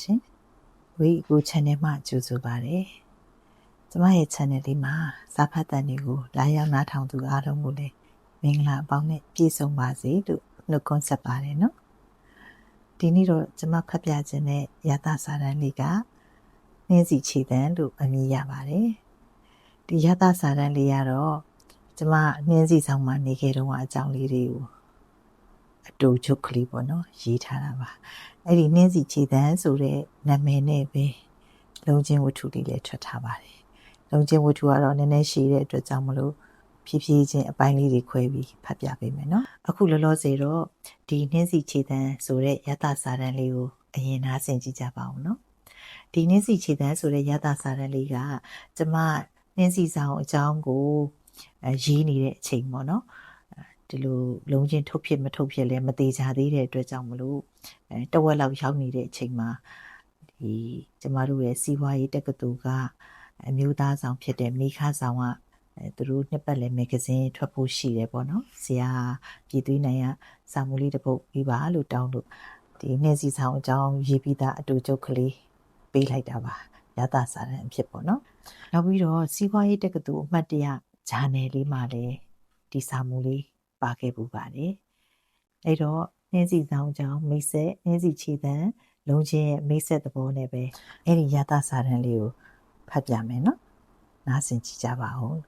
ရှင်ဝီကို channel မှာကြိုဆိုပါရစေကျမရဲ့ channel လေးမှာစာဖတ်တန်တွေကိုလာရောက်နားထောင်သူအားလုံးကိုလည်းမင်္ဂလာအပေါင်းနဲ့ပြည့်စုံပါစေလို့နှုတ်ခွန်းဆက်ပါတယ်နော်ဒီနေ့တော့ကျမဖတ်ပြခြင်းနဲ့ရသစာတန်းလေးကနှင်းစီခြေတန်းလို့အမည်ရပါတယ်ဒီရသစာတန်းလေးကတော့ကျမနှင်းစီဆောင်မှာနေခဲ့တော့အကြောင်းလေးတွေကို အတူချုပ်ကလေးပေါ့နော်ရေးထားတာပါအဲ့ဒီနှင်းစီခြေတန်းဆိုတဲ့နာမည်နဲ့ပဲလုံချင်းဝတ္ထုလေးလည်းထွက်ထားပါတယ်လုံချင်းဝတ္ထုကတော့နည်းနည်းရှည်တဲ့အတွက်ကြောင့်မလို့ဖြည်းဖြည်းချင်းအပိုင်းလေးတွေခွဲပြီးဖတ်ပြပေးမယ်နော်အခုလောလောဆယ်တော့ဒီနှင်းစီခြေတန်းဆိုတဲ့ရတစာတန်းလေးကိုအရင်နားဆင်ကြည့်ကြပါဦးနော်ဒီနှင်းစီခြေတန်းဆိုတဲ့ရတစာတန်းလေးကကျမနှင်းစီဆောင်အကြောင်းကိုရေးနေတဲ့အချိန်ပေါ့နော် ဒီလိုလုံးချင်းထုတ်ဖြစ်မထုတ်ဖြစ်လဲမသေးကြသေးတဲ့အတွက်ကြောင့်မလို့အဲတဝက်လောက်ရောက်နေတဲ့အချိန်မှာဒီကျမတို့ရဲ့စီးပွားရေးတက္ကသိုလ်ကအမျိုးသားဆောင်ဖြစ်တဲ့မိခဆောင်ကအဲသူတို့နှစ်ပတ်လည်မဂ္ဂဇင်းထွက်ဖို့ရှိတယ်ပေါ့နော်ဆရာပြည်သွေးနိုင်ကစာမူလေးတစ်ပုဒ်ပြီးပါလို့တောင်းလို့ဒီနေ့စီဆောင်အကြောင်းရေးပြီးသားအတူချုပ်ကလေးပေးလိုက်တာပါရတာစာရန်အဖြစ်ပေါ့နော်နောက်ပြီးတော့စီးပွားရေးတက္ကသိုလ်အမှတ်တရဂျာနယ်လေးမှာလည်းဒီစာမူလေး ပါခဲ့ပူပါတယ်အဲ့တော့နှင်းစီဆောင်အကြောင်းမိတ်ဆက်နှင်းစီခြေတန်းလုံးချင်းရဲ့မိတ်ဆက်သဘောနဲ့ပဲအဲ့ဒီရတာစာရန်လေးကိုဖတ်ပြမယ်နော်နားဆင်ကြည့်ကြပါဦး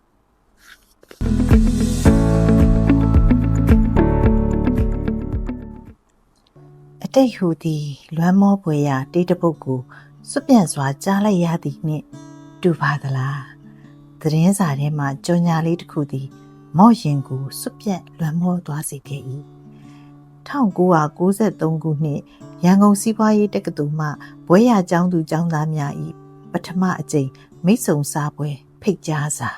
အတိတ်ဟူသည်လွမ်းမောပွေရာတေးတပုတ်ကိုစွပြန့်စွာကြားလိုက်ရသည်နှင့် တူပါသလားသတင်းစာထဲမှကြော်ညာလေးတစ်ခုသည် မော့ရင်ကိုစွပြန့်လွမ်းမောသွားစေခဲ့၏1993ခုနှစ်ရန်ကုန်စီးပွားရေးတက္ကသိုလ်မှဘွဲရကျောင်းသူကျောင်းသားများ၏ပထမအကြိမ်မိတ်ဆုံစားပွဲဖိတ်ကြားစာ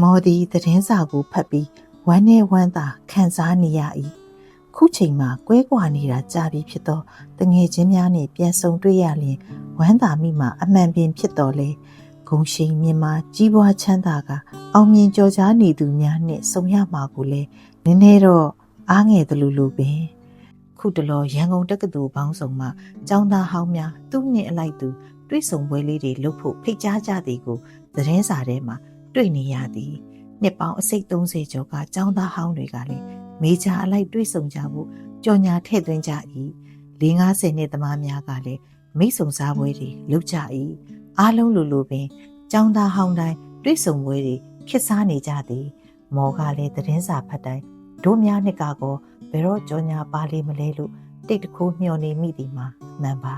မော်ဒီသတင်းစာကိုဖတ်ပြီးဝမ်းနဲ့ဝမ်းသာခံစားနေရ၏ခုချိန်မှာကွဲကွာနေတာကြာပြီဖြစ်သောတငယ်ချင်းများနှင့်ပြန်ဆုံတွေ့ရလျင်ဝမ်းသာမိမှာအမှန်ပင်ဖြစ်တော်လဲ ဂုံရှိန်မြင်မှာကြီးပွားချမ်းသာကအောင်မြင်ကြော်ကြားနေသူများနှင့်ဆုံရမှာကိုလဲနည်းနည်းတော့အားငယ်သလိုလိုပင်ခုတလောရန်ကုန်တက္ကသိုလ်ပေါင်းစုံမှကျောင်းသားဟောင်းများသူ့နှင့်အလိုက်သူတွေ့ဆုံပွဲလေးတွေလုပ်ဖို့ဖိတ်ကြားကြသည်ကိုသတင်းစာထဲမှာတွေ့နေရသည်နှစ်ပေါင်းအစိတ်30ကျော်ကចောင်းသားဟောင်းတွေကလည်းမေဂျာအလိုက်တွေ့ဆုံကြဖို့ကြော်ညာထည့်သွင်းကြ၏50နှစ်သမားများကလည်းမိတ်ဆုံစားပွဲတွေလုပ်ကြ၏ အားလုံးလိုလိုပင်ចောင်းသားဟောင်းတိုင်းတွေ့ဆုံပွဲတွေခစ်စားနေကြသည်မော်ကလည်းသတင်းစာဖတ်တိုင်းတို့များနှစ်ကကောဘယ်တော့ကြော်ညာပါလိမလဲလို့တိတ်တခိုးမျှော်နေမိသည်မှာမှန်ပါ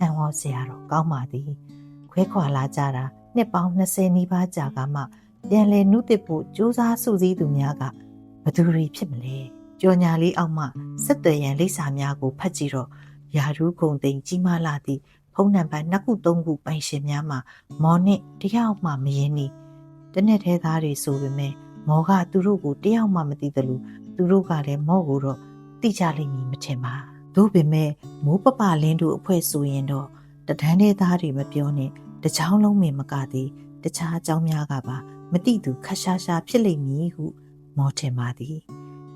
အံ့ဩစရာတော့ကောင်းပါသည်ခွဲခွာလာကြတာနှစ်ပေါင်း20နီးပါးကြာကမှပြန်လည်နှုတ်တစ်ဖို့စူးစမ်းစုစည်းသူများကဘသူတွေဖြစ်မလဲကြော်ညာလေးအောက်မှဆက်သွယ်ရန်လိပ်စာများကိုဖတ်ကြည့်တော့ယာရုဂုံသိမ်ကြီးမားလာသည့်ဖု န်းနံပါတ်နှစ်ခုသုံးခုပိုင်ရှင်များမှာမော်နစ်တယောက်မှမရင်းနီတနေ့သေးသားတွေဆိုပေမဲ့မော်ကသူတို့ကိုတယောက်မှမသိသလိုသူတို့ကလည်းမော့ကိုတော့တိကြလိမ့်မည်မထင်ပါသို့ပေမဲ့မိုးပပလင်းတို့အဖွဲ့ဆိုရင်တော့တဒန်းတဲ့သားတွေမပြောနဲ့တချောင်းလုံးမင်မကသေးတခြားအကြောင်းများကပါမတိသူခရှာရှာဖြစ်လိမ့်မည်ဟုမောထင်ပါသည်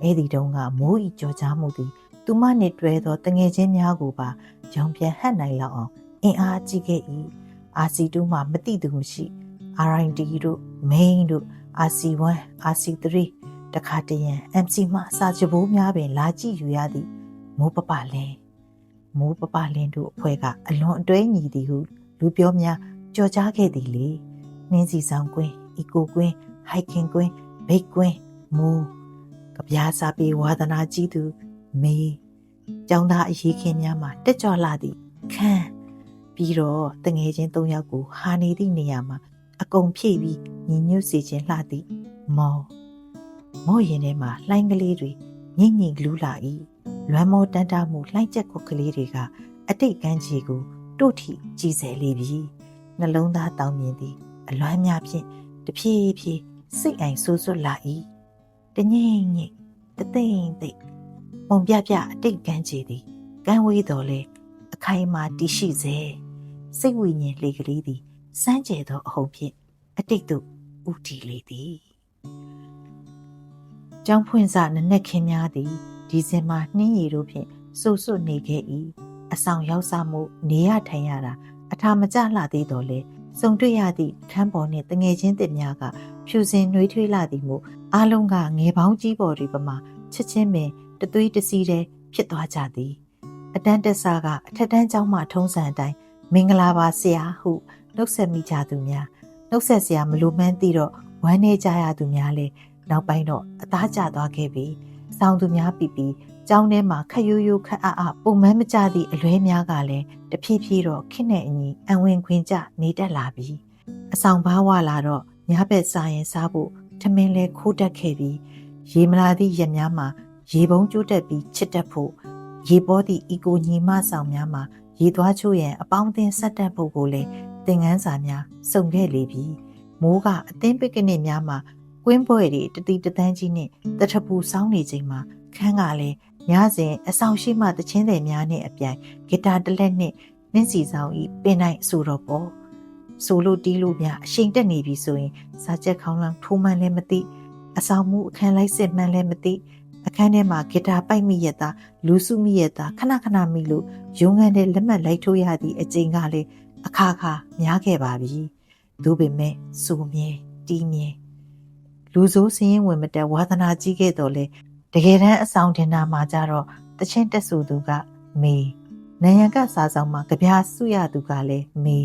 အဲ့ဒီတုန်းကမိုးဤကြော်ကြားမှုသည်သူမနှင့်တွဲသောတငယ်ချင်းများကိုပါရောင်ပြန်ဟတ်နိုင်လောက်အောင် အင်အားကြီးခဲ့၏အာစီ2မှာမတိသူမရှိ RID တို့ main တို့ RC1 RC3 တခါတရံ MC မှစာချဘိုးများပင် လာကြည့်ယူရသည်မိုးပပလင်းမိုးပပလင်းတို့အဖွဲ့ကအလွန်အတွဲညီသည်ဟုလူပြောများကြော်ကြားခဲ့သည်လေနှင်းစီဆောင်ကွင်းအီကိုကွင်းဟိုက်ကင်ကွင်းဘိတ်ကွင်းမူကပြားစာပေဝါသနာကြီးသူမေကျောင်းသားအရေးခင်များမှာတက်ကြွလာသည်ခန်း ပြီးတော့တငယ်ချင်း၃ယောက်ကိုဟာနေသည့်နေရာမှာအကုန်ဖြည့်ပြီးညီညွတ်စေခြင်းလှသည်မော်မော့ရင်ထဲမှာလှိုင်းကလေးတွေညင်ညင်လူးလာ၏လွမ်းမောတန်းတားမှုလှိုင်းချက်ကွက်ကလေးတွေကအတိတ်ကမ်းခြေကိုတို့ထိကြည်စဲလေပြီနှလုံးသားတောင်းမြင်သည်အလွမ်းများဖြင့်တဖြည်းဖြည်းစိတ်အိမ်ဆိုးဆွတ်လာ၏တငိမ့်ငိမ့်တသိမ့်သိမ့်ပုံပြပြအတိတ်ကမ်းခြေသည်ကမ်းဝေးတော်လဲအခိုင်အမာတည်ရှိစေ စိတ်ဝိညာဉ်လေကလေးသည်စမ်းကြဲသောအဟုန်ဖြင့်အတိတ်သို့ဥတီလေသည်ကျောင်းဖွင့်စာနနက်ခင်းများသည်ဒီဇင်ဘာနှင်းရီတို့ဖြင့်ဆူဆွတ်နေခဲ့၏အဆောင်ရောက်စားမှုနေရထိုင်ရတာအထာမကျလှသေးတော်လေစုံတွေ့ရသည့်ခန်းပေါ်နှင့်တငယ်ချင်းတစ်များကဖြူစင်နှွေးထွေးလာသည်မို့အားလုံးကငယ်ပေါင်းကြီးပေါ်တွေပမာချက်ချင်းပင်တသွေးတစည်းတည်းဖြစ်သွားကြသည်အတန်းတက်စာကအထက်တန်းကျောင်းမှထုံးစံအတိုင်း မင်္ဂလာပါဆရာဟုနှုတ်ဆက်မိကြသူများနှုတ်ဆက်ဆရာမလိုမှန်းသိတော့ဝမ်းနေကြရသူများလည်းနောက်ပိုင်းတော့အသားကျသွားခဲ့ပြီစောင်းသူများပြီပြီကျောင်းထဲမှာခက်ရိုးရိုးခက်အအပုံမှန်မကျသည့်အလွဲများကလည်းတဖြည်းဖြည်းတော့ခင်းနဲ့အညီအံဝင်ခွင်ကျနေတက်လာပြီအဆောင်ဘာဝလာတော့ညဘက်စားရင်စားဖို့ထမင်းလဲခိုးတက်ခဲ့ပြီးရေမလာသည့်ရက်များမှာရေပုံးကျိုးတက်ပြီးချစ်တက်ဖို့ရေပေါ်သည့်အီကိုညီမဆောင်များမှာ ရေသွားချိုးရန်အပေါင်းအသင်းဆက်တက်ဖို့ကိုလည်းသင်ငန်းစာများစုံခဲ့လေပြီမိုးကအသင်းပကနစ်များမှာကွင်းပွဲတွေတတိတသန်းကြီးနဲ့တထပူစောင်းနေချိန်မှာခန်းကလည်းညစဉ်အဆောင်ရှိမှတချင်းတွေများနဲ့အပြိုင်ဂီတာတစ်လက်နဲ့နှင်းစီဆောင်ဤပင်နိုင်ဆိုတော့ပေါ့ဆိုလို့တီးလို့များအရှိန်တက်နေပြီဆိုရင်စာချက်ခေါင်းလောင်းထိုးမှန်းလည်းမသိအဆောင်မှုအခန်းလိုက်စစ်မှန်းလည်းမသိ အခန်းထဲမှာဂီတာပိုက်မိရတာလူစုမိရတာခဏခဏမိလို့ရုံးခန်းထဲလက်မှတ်လိုက်ထိုးရသည့်အချိန်ကလည်းအခါခါများခဲ့ပါပြီသို့ပေမဲ့စူမြဲတီးမြဲလူဆိုးစင်းရင်ဝင်မတက်ဝါသနာကြီးခဲ့တော်လဲတကယ်တမ်းအဆောင်တင်တာမှာကြတော့တချင်းတက်ဆူသူကမေနယံကစားဆောင်မှာကြပြားစုရသူကလည်းမေ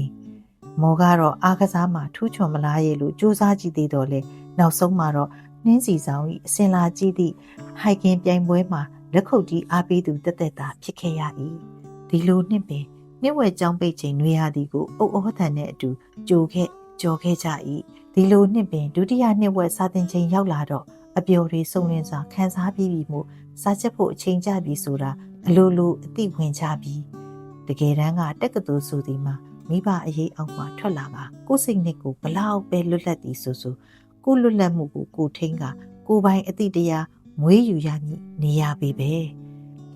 မောကတော့အားကစားမှာထူးချွန်မလားရဲ့လို့စူးစမ်းကြည့်သေးတော့လဲနောက်ဆုံးမှာတော့ နှင်းစီဆောင်ဤအစင်လာကြည့်သည့်ဟိုက်ကင်ပြိုင်ပွဲမှာလက်ခုပ်တီးအားပေးသူတက်တက်တာဖြစ်ခဲ့ရ၏ဒီလိုနှစ်ပင်နှစ်ဝက်ကြောင်းပိတ်ချိန်နွေရသည်ကိုအုပ်အောထန်နဲ့အတူကြိုခဲ့ကြော်ခဲ့ကြ၏ဒီလိုနှစ်ပင်ဒုတိယနှစ်ဝက်စာတင်ချိန်ရောက်လာတော့အပျော်တွေစုံလင်စွာခန်းစားပြီးပြီမို့စားချက်ဖို့အချိန်ကြပြီဆိုတာအလိုလိုအသိဝင်ချပြီးတကယ်တမ်းကတက္ကသိုလ်ဆိုဒီမှာမိဘအရေးအောင်မှထွက်လာကကိုယ်စိတ်နှစ်ကိုဘလောက်ပဲလွတ်လပ်သည်ဆိုဆို ကိုလွတ်လပ်မှုကိုကိုထိန်ကကိုပိုင်အသည့်တရားမွေးယူရမည်နေရပေပဲ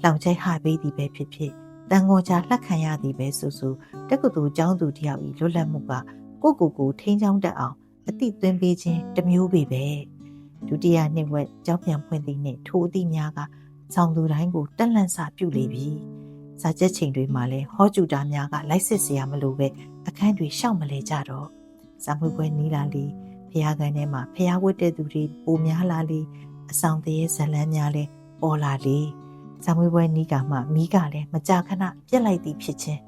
လောင်ချိုက်ဟပေးသည်ပဲဖြစ်ဖြစ်တန်ခေါ်ချာလှက်ခံရသည်ပဲဆိုဆိုတက္ကသိုလ်ကျောင်းသူတယောက်ဤလွတ်လပ်မှုကကိုကိုကိုထိန်းချောင်းတတ်အောင်အတိသွင်းပေးခြင်းတမျိုးပေပဲဒုတိယနှစ်ဝက်ကြောင်းပြန်ဖွင့်သည့်နှင့်ထိုအသည့်များကဆောင်သူတိုင်းကိုတက်လန့်စာပြုလေပြီစာချက်ချိန်တွေမှာလည်းဟောကျူတာများကလိုက်စစ်စရာမလိုပဲအခန်းတွေရှောက်မလဲကြတော့ဇာမွေးပွဲနီးလာလီ ဖျားကန်ထဲမှာဖျားဝတ်တဲ့သူတွေပိုများလာလေအဆောင်တရေဇလန်းများလဲပေါ်လာလေစာမွေးပွဲနီးကမှမိကလည်းမကြာခဏပြက်လိုက်သည်ဖြစ်ချင်း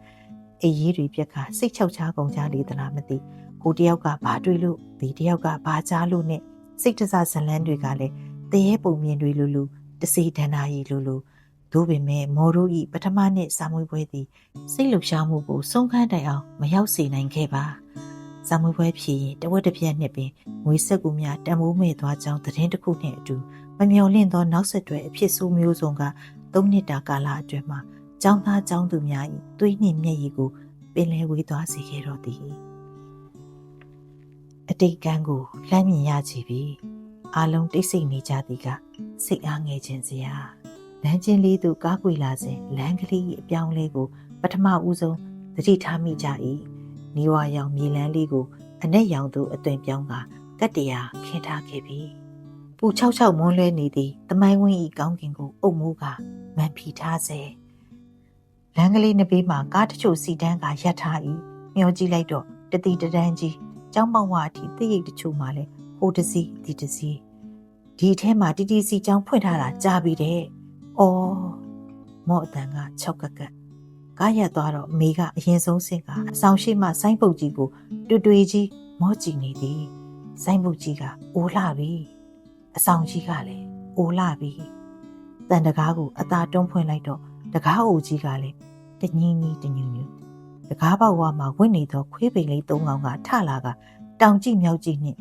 အေးရေးတွေပြက်ကစိတ်ချောက်ချကုန်ကြလေသလားမသိဟိုတယောက်ကဘာတွေးလို့ဒီတယောက်ကဘာကြားလို့နဲ့စိတ်တစားဇလန်းတွေကလည်းတရေပုံမြင်တွေလိုလိုတစေဒန္နာရီလိုလိုသို့ပေမဲ့မော်တို့ဤပထမနှစ်စာမွေးပွဲသည်စိတ်လှုပ်ရှားမှုကိုဆုံးခန်းတိုင်အောင်မရောက်စေနိုင်ခဲ့ပါ စာမွေးပွဲဖြစ်ရင်တဝက်တစ်ပြက်နှစ်ပင်ငွေဆက်ကူများတံမိုးမဲ့သွားကြောင်းသတင်းတစ်ခုနှင့်အတူမမျော်လင့်သောနောက်ဆက်တွဲအဖြစ်ဆိုးမျိုးစုံကသုံးနှစ်တာကာလအတွင်းမှာចောင်းသားចောင်းသူများ၏သွေးနှင့်မျက်ရည်ကိုပင်လယ်ဝေးသွားစေခဲ့တော့သည်အတိတ်ကံကိုလှမ်းမြင်ရကြပြီအာလုံးတိတ်ဆိတ်နေကြသည်ကစိတ်အားငယ်ခြင်းစရာလမ်းချင်းလေးသို့ကားကွေလာစဉ်လမ်းကလေး၏အပြောင်းလဲကို ပထမဦးဆုံးသတိထားမိကြ၏ နေဝါရောင်မြေလန်းလေးကိုအနက်ရောင်သို့အသွင်ပြောင်းကကတ္တရာခင်းထားခဲ့ပြီပူ၆၆မွန်းလွဲနေသည်တမိုင်းဝင်းဤကောင်းကင်ကိုအုပ်မိုးကမန်ဖီထားစေလမ်းကလေးနှစ်ဘေးမှာကားတချို့စီတန်းကရပ်ထား၏မျောကြည့်လိုက်တော့တတိတတန်းကြီးကျောင်းပေါက်ဝအထိသိရိတ်တချို့မှလည်းဟိုတစီဒီတစီဒီထဲမှာတီတီစီကျောင်းဖွင့်ထားတာကြားပြီတဲ့။အော်မော့အတန်က၆ကက်ကက် ကရက်သွားတော့မိကအရင်ဆုံးစင်ကအဆောင်ရှိမှဆိုင်းပုတ်ကြီးကိုတွေ့တွေ့ကြီးမော့ကြည့်နေသည်ဆိုင်းပုတ်ကြီးကအိုးလှပြီအဆောင်ကြီးကလည်းအိုးလှပြီတန်တကားကိုအသာတွန်းဖွင့်လိုက်တော့တကားအိုကြီးကလည်းတညင်းကြီးတညူညူတကားပေါက်ဝမှာဝင့်နေသောခွေးပိန်လေးသုံးကောင်ကထလာကတောင်ကြည့်မြောက်ကြည့်နှင့်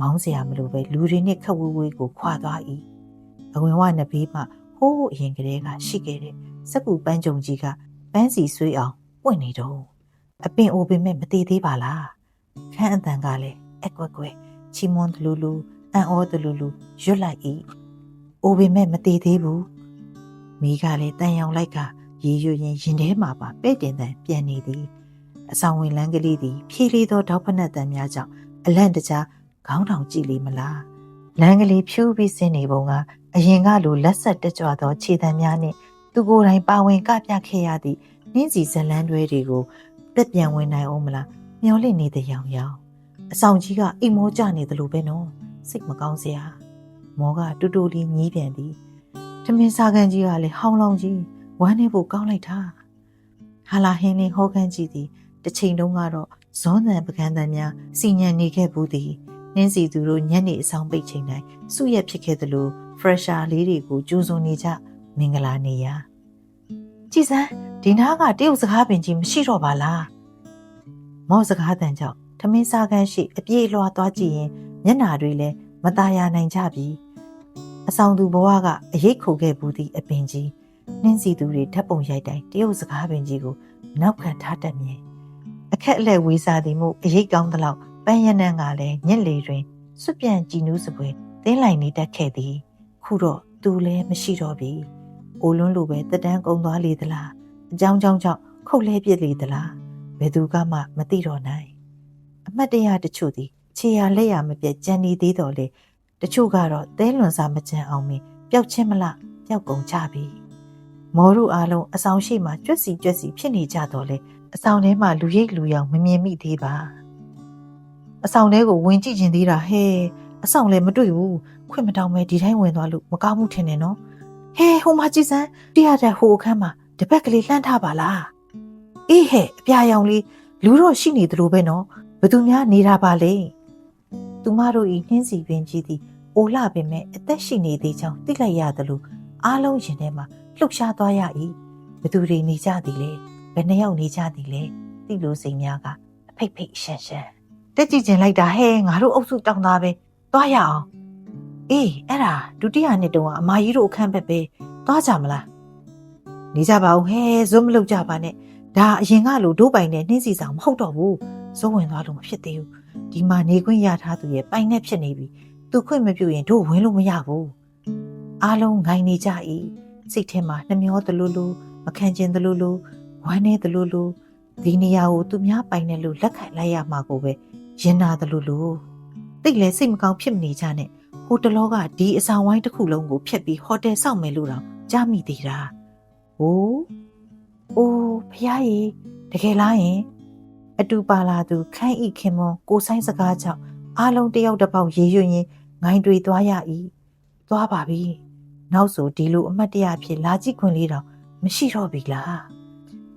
မောင်းစရာမလိုပဲလူတွေနှင့်ခက်ဝဲဝဲကိုခွာသွား၏အဝင်ဝနဘေးမှဟိုးအရင်ကလေးကရှိခဲ့တဲ့စက်ကူပန်းကြုံကြီးက ပန်းစီဆွေးအောင်ပွင့်နေတော့အပင်အိုပင်မဲ့မသေးသေးပါလားခန်းအတန်ကလည်းအကွက်ကွက်ချီမွန်တလူလူအန်အောတလူလူရွတ်လိုက်၏အိုပင်မဲ့မသေးသေးဘူးမိကလည်းတန်ရောင်လိုက်ကရေရွရင်ရင်ထဲမှာပါပဲ့တင်တန်ပြန်နေသည်အဆောင်ဝင်လန်းကလေးသည် ဖြည်းလေးသောတောက်ဖက်နှက်တန်များကြောင့်အလန့်တကြားခေါင်းထောင်ကြည့်လိမ့်မလားလမ်းကလေးဖြူးပြီးဆင်းနေပုံကအရင်ကလိုလက်ဆက်တက်ကြွသောခြေတံများနှင့် သူကိုယ်တိုင်ပါဝင်ကပြခဲ့ရသည့်နနှင်းစီဇလန်းတွဲတွေကိုတက်ပြန်ဝင်နိုင်အောင်မလားမျောလင့်နေတဲ့ရောင်ရောင်အဆောင်ကြီးကအိမ်မောကြနေတယ်လို့ပဲနော်စိတ်မကောင်းစရာမောကတူတူလေးညီးပြန်သည်ထမင်းစားကန်ကြီးကလည်းဟောင်းလောင်းကြီးဝမ်းနေဖို့ကောင်းလိုက်တာဟာလာဟင်းလင်းဟောကန်ကြီးသည်တစ်ချိန်တုန်းကတော့ဇောနံပကန်းတန်းများစီညံနေခဲ့ဘူးသည်နှင်းစီသူတို့ညနေအဆောင်ပိတ်ချိန်တိုင်းစုရက်ဖြစ်ခဲ့သလို fresher လေးတွေကိုကြိုးစုံနေကြ မင်္ဂလာနေရာကြည်စမ်းဒီနားကတရုတ်စကားပင်ကြီးမရှိတော့ပါလားမော့စကားတန်ကြောင့်ထမင်းစားကန်းရှိအပြေးလွှာသွားကြည့်ရင်မျက်နာတွေလည်းမตายာနိုင်ကြပြီအဆောင်သူဘဝကအရေးခိုခဲ့ဘူးသည့်အပင်ကြီးနှင်းစီသူတွေဓာတ်ပုံရိုက်တိုင်းတရုတ်စကားပင်ကြီးကိုနောက်ခံထားတတ်မြင်အခက်အလက်ဝေစာသည်မှုအရေးကောင်းသလောက်ပန်းရနန်းကလည်းညက်လေတွင်စွပြန့်ကြည်နူးစပွဲတင်းလိုက်နေတတ်ခဲ့သည် ခုတော့သူလည်းမရှိတော့ပြီ အိုလွန်းလိုပဲတက်တန်းကုံသွားလေသလားအကြောင်းကြောင့်ကြောင့်ခုတ်လဲပြစ်လေသလားဘယ်သူကမှမသိတော့နိုင်အမတ်တရတချို့သည်ခြေရလက်ရမပြတ်ကြံနေသေးတော်လေတချို့ကတော့သဲလွန်စာမကြံအောင်မင်းပျောက်ချင်းမလားပျောက်ကုန်ကြပြီမော်ရုအားလုံးအဆောင်ရှိမှကြွက်စီကြွက်စီဖြစ်နေကြတော့လေအဆောင်ထဲမှာလူရိတ်လူရောင်မမြင်မိသေးပါအဆောင်ထဲကိုဝင်ကြည့်ကျင်သေးတာဟဲ့အဆောင်လည်းမတွေ့ဘူးခွင့်မတောင်းမဲဒီတိုင်းဝင်သွားလို့မကောင်းမှုထင်တယ်နော် ဟဲဟိုမှာကြည်စမ်းတရားတဲ့ဟိုအခန်းမှာတပက်ကလေးလှမ်းထားပါလားအေးဟဲ့အပြာရောင်လေးလူတော့ရှိနေသလိုပဲနော်ဘသူများနေတာပါလေသူမတို့ဤနှင်းစီပင်ကြီးသည်အိုလှပင်မဲ့အသက်ရှိနေသေးကြောင်းသိလိုက်ရသလိုအားလုံးရင်ထဲမှာလှုပ်ရှားသွားရ၏ဘသူတွေနေကြသည်လဲဘယ်နှယောက်နေကြသည်လဲသိလို့စိတ်များကအဖိတ်ဖိတ်ရှန်ရှန်တက်ကြည့်ကျင်လိုက်တာဟဲငါတို့အုပ်စုတောင်းသားပဲသွားရအောင် အေးအဲ့ဒါဒုတိယနှစ်တုန်းကအမကြီးတို့အခန်းဘက်ပဲသွားကြမလားနေကြပါဦးဟဲဇွတ်မလုပ်ကြပါနဲ့ဒါအရင်ကလိုဒိုးပိုင်နဲ့နှင်းစီဆောင်မဟုတ်တော့ဘူးဇွတ်ဝင်သွားလို့မဖြစ်သေးဘူးဒီမှာနေခွင့်ရထားသူရဲ့ပိုင်နဲ့ဖြစ်နေပြီသူခွင့်မပြုရင်တို့ဝင်လို့မရဘူးအားလုံးငိုင်းနေကြ၏စိတ်ထဲမှာနှမျောသလိုလိုမခံကျင်သလိုလိုဝမ်းနေသလိုလိုဒီနေရာကိုသူများပိုင်တယ်လို့လက်ခံလိုက်ရမှာကိုပဲရင်နာသလိုလိုတိတ်လဲစိတ်မကောင်းဖြစ်မနေကြနဲ့ ဟိုတလောကဒီအဆောင်ဝိုင်းတစ်ခုလုံးကိုဖျက်ပြီးဟိုတယ်ဆောက်မယ်လို့တော့ကြားမိသေးတာဟိုးအိုးဖះကြီးတကယ်လားယင်အတူပါလာသူခန့်ဤခင်မွန်ကိုဆိုင်စကားကြောင့်အားလုံးတယောက်တစ်ပေါက်ရေရွရင်ငိုင်းတွေသွားရ၏သွားပါပြီနောက်ဆိုဒီလိုအမတ်တရဖြစ်လာကြည့်ခွင့်လေးတော့မရှိတော့ပြီလား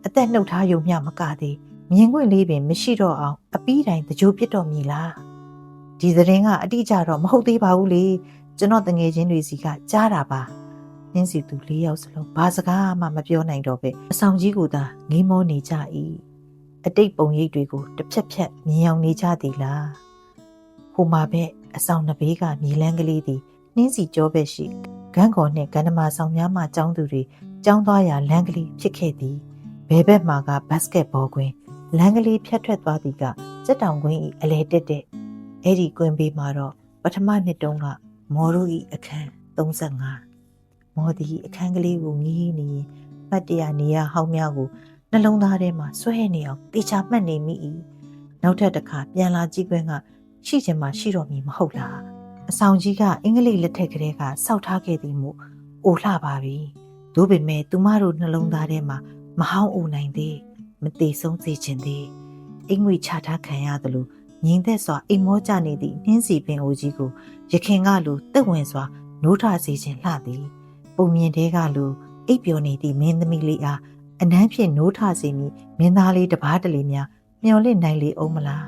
အသက်နှုတ်ထားယုံမျှမကသေးမြင်ခွင့်လေးပင်မရှိတော့အောင်အပီးတိုင်းတကြိုးပြစ်တော်မည်လား ဒီသတင်းကအတိအကျတော့မဟုတ်သေးပါဘူးလေကျွန်တော်တငယ်ချင်းတွေစီကကြားတာပါနင်းစီသူလေးယောက်စလုံးဘာစကားမှမပြောနိုင်တော့ပဲအဆောင်ကြီးကသာငေးမောနေကြ၏အတိတ်ပုံရိပ်တွေကိုတစ်ဖြက်ဖြက်မြင်အောင်နေကြသည်လားဟိုမှာပဲအဆောင်နှစ်ဘေးကမြေလန်းကလေးသည်နှင်းစီကြောဘက်ရှိဂန်းကော်နှင့်ကန္နမာဆောင်များမှကျောင်းသူတွေကျောင်းသွားရာလမ်းကလေးဖြစ်ခဲ့သည်ဘဲဘက်မှာကဘတ်စကတ်ဘောကွင်းလမ်းကလေးဖြတ်ထွက်သွားသည်ကစက်တောင်ကွင်း၏အလဲတက်တဲ့ အဲ့ဒီကွင်းဘေးမှာတော့ပထမနှစ်တုန်းကမော်တို့၏အခန်း35မော်ဒီအခန်းကလေးကိုငီးနေရင်မှတ်တရနေရဟောင်းများကိုနှလုံးသားထဲမှာဆွဲနေအောင်တေချာမှတ်နေမိ၏နောက်ထပ်တစ်ခါပြန်လာကြည့်ခွင့်ကရှိချင်မှရှိတော့မည်မဟုတ်လားအဆောင်ကြီးကအင်္ဂလိပ်လက်ထက်ကလေးကစောက်ထားခဲ့သည်မို့အိုလှပါပြီသို့ပေမဲ့သူမတို့နှလုံးသားထဲမှာမဟောင်းအိုနိုင်သေးမသေးဆုံးစေခြင်းသေးအိမ်ငွေချထားခံရသလို ငြိမ်သက်စွာအိမ်မောကြနေသည့်နှင်းစီပင်အိုကြီးကိုရခင်ကလိုတက်ဝင်စွာနိုးထစေခြင်းလှသည် ပုံမြင်တဲကလိုအိပ်ပျော်နေသည့်မင်းသမီးလေးအားအနမ်းဖြင့်နိုးထစေမိမင်းသားလေးတစ်ပါးတလေများမျော်လင့်နိုင်လေအောင်မလား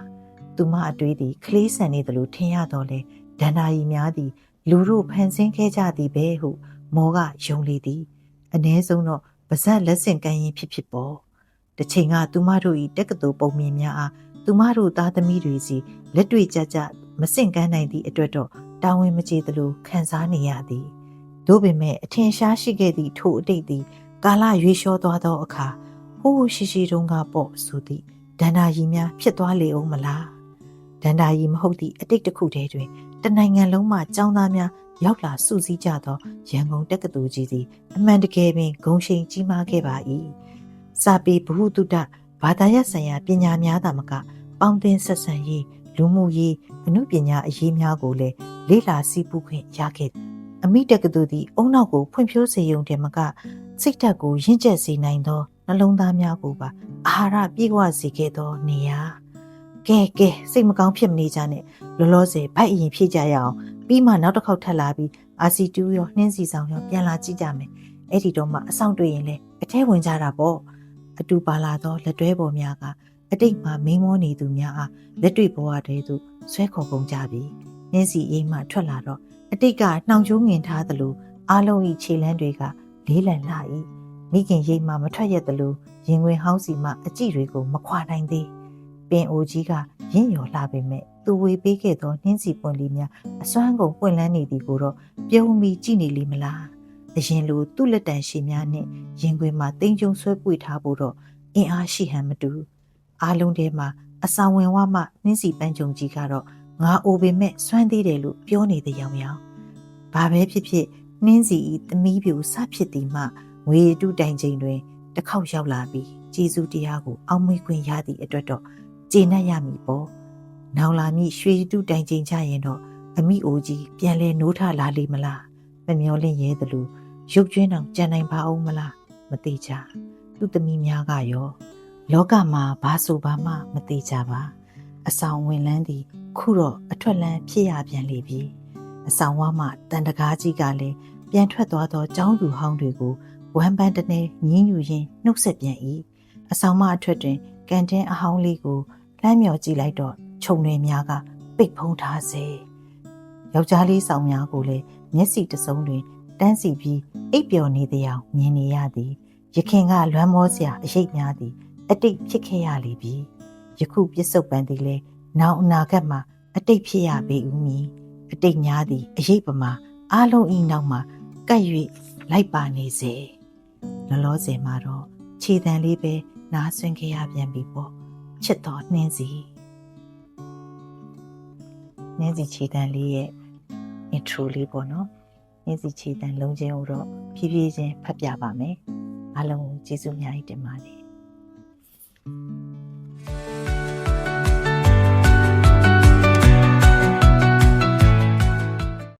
သူမအတွေးသည်ကလေးဆန်နေသလိုထင်ရတော့လေဒန္တာရီများသည် လူတို့ဖန်ဆင်းခဲ့ကြသည်ပဲဟု မောကယုံလေသည်အ ਨੇ ဆုံးတော့ပါဇက်လက်ဆင့်ကမ်းရင်ဖြစ်ဖြစ်ပေါ်တစ်ချိန်ကသူမတို့၏တက္ကသိုလ်ပုံမြင်များအား သူမတို့သားသမီးတွေစီလက်တွေ့ကြကြမဆင့်ကမ်းနိုင်သည့်အတွက်တော့တာဝန်မကျေသလိုခံစားနေရသည်သို့ပေမဲ့အထင်ရှားရှိခဲ့သည့်ထိုအတိတ်သည် ကာလရွေးလျှောသွားသောအခါဟိုးရှိရှိတုန်းကပေါ့ဆိုသည့်ဒန္တာရီများဖြစ်သွားလေအောင်မလားဒန္တာရီမဟုတ်သည့်အတိတ်တစ်ခုတည်းတွင်တနိုင်ငံလုံးမှចောင်းသားများရောက်လာစုစည်းကြသောရန်ကုန်တက္ကသိုလ်ကြီးသည်အမှန်တကယ်ပင်ဂုံရှိန်ကြီးမားခဲ့ပါ၏စာပေဘ ഹു တုတ ဘာသာရပ်ဆိုင်ရာပညာများသာမကပေါင်းသင်းဆက်ဆံရေးလူမှုရေးအမှုပညာအရေးများကိုလည်းလေ့လာစီးပူးခွင့်ရခဲ့အမိတက္ကသိုလ်သည်အုံနောက်ကိုဖွံ့ဖြိုးစေရုံတည်းမကစိတ်ဓာတ်ကိုရင့်ကျက်စေနိုင်သောနှလုံးသားများကိုပါအာဟာရပြည့်ဝစေခဲ့သောနေရာကဲကဲစိတ်မကောင်းဖြစ်မနေကြနဲ့လောလောဆယ်ဗိုက်အရင်ဖြည့်ကြရအောင်ပြီးမှနောက်တစ်ခေါက်ထပ်လာပြီးအာစီတူရောနှင်းစီဆောင်ရောပြန်လာကြည့်ကြမယ်အဲ့ဒီတော့မှအဆောင်တွေ့ရင်လေအထဲဝင်ကြတာပေါ့ အတူပါလာသောလက်တွဲပေါ်များကအတိတ်မှာမိန်းမောနေသူများအားလက်တွေ့ဘဝတည်းသို့ဆွဲခေါ်ကုန်ကြပြီနှင်းစီအိမ်မှထွက်လာတော့အတိတ်ကနှောင်ချိုးငင်ထားသလိုအားလုံးဤခြေလန်းတွေကလေးလံလာ၏မိခင်ရိတ်မှမထွက်ရသလိုရင်ဝင်ဟောင်းစီမှအကြည့်တွေကိုမခွာနိုင်သေးပင်အိုကြီးကရင့်ရော်လာပေမဲ့သူဝေပေးခဲ့သောနှင်းစီပွင့်လေးများအစွမ်းကုန်ပွင့်လန်းနေသည်ကိုတော့ပြုံးပြီးကြည့်နေလိမ့်မလား အရင်လိုသူ့လက်တန်ရှည်များနဲ့ရင်ခွင်မှာတင်းကျုံဆွဲပွေထားဖို့တော့အင်အားရှိဟန်မတူအားလုံးထဲမှာအစာဝင်ဝမှနှင်းစီပန်းကြုံကြီးကတော့ငါအိုပေမဲ့စွမ်းသေးတယ်လို့ပြောနေတဲ့ရောင်ရောင်ဘာပဲဖြစ်ဖြစ်နှင်းစီဤသမီးပြူစဖြစ်သည်မှငွေတုတိုင်ချိန်တွင်တစ်ခေါက်ရောက်လာပြီးကျေးဇူးတရားကိုအောက်မေ့ခွင့်ရသည့်အတွက်တော့ကျေနပ်ရမည်ပေါ့နောင်လာမည့်ရွှေတုတိုင်ချိန်ကြရင်တော့အမိအိုကြီးပြန်လဲနိုးထလာလိမ့်မလားမမျော်လင့်ရဲသလို ရုပ်ကျွင်းအောင်ကြံနိုင်ပါအောင်မလားမသေးချာသူ့သမီးများကရောလောကမှာဘာဆိုဘာမှမသေးကြပါအဆောင်ဝင်လန်းသည်ခုတော့အထွက်လန်းဖြစ်ရပြန်လေပြီအဆောင်ဝါမှတန်တကားကြီးကလည်းပြန်ထွက်သွားသောចောင်းသူဟောင်းတွေကိုဝမ်းပန်းတနေညင်းယူရင်းနှုတ်ဆက်ပြန်၏အဆောင်မအထွက်တွင်ကန်တင်းအဟောင်းလေးကိုလှမ်းမြော်ကြည့်လိုက်တော့ခြုံတွေများကပိတ်ဖုံးထားစေယောက်ျားလေးဆောင်များကိုလည်းမျက်စိတစုံတွင် တန်းစီပြီးအိပ်ပျော်နေသည်အောင်မြင်နေရသည်ရခင်ကလွမ်းမောစရာအရေးများသည်အတိတ်ဖြစ်ခဲ့ရလေပြီယခုပြစ္ဆုတ်ပန်သည်လဲနောက်အနာဂတ်မှာအတိတ်ဖြစ်ရပေဦးမည်အတိတ်များသည်အရေးပမာအလုံးဤနောက်မှာကပ်၍လိုက်ပါနေစေလောလောဆယ်မှာတော့ခြေတံလေးပဲနားဆွင့်ခဲ့ရပြန်ပြီပေါ့ချစ်တော်နှင်းစီနှင်းစီခြေတံလေးရဲ့ intro လေးပေါ့နော် နှင်းစီခြေတံလုံးချင်းကိုတော့ဖြည်းဖြည်းချင်းဖတ်ပြပါမယ်အားလုံးကိုကျေးဇူးအများကြီးတင်ပါတယ်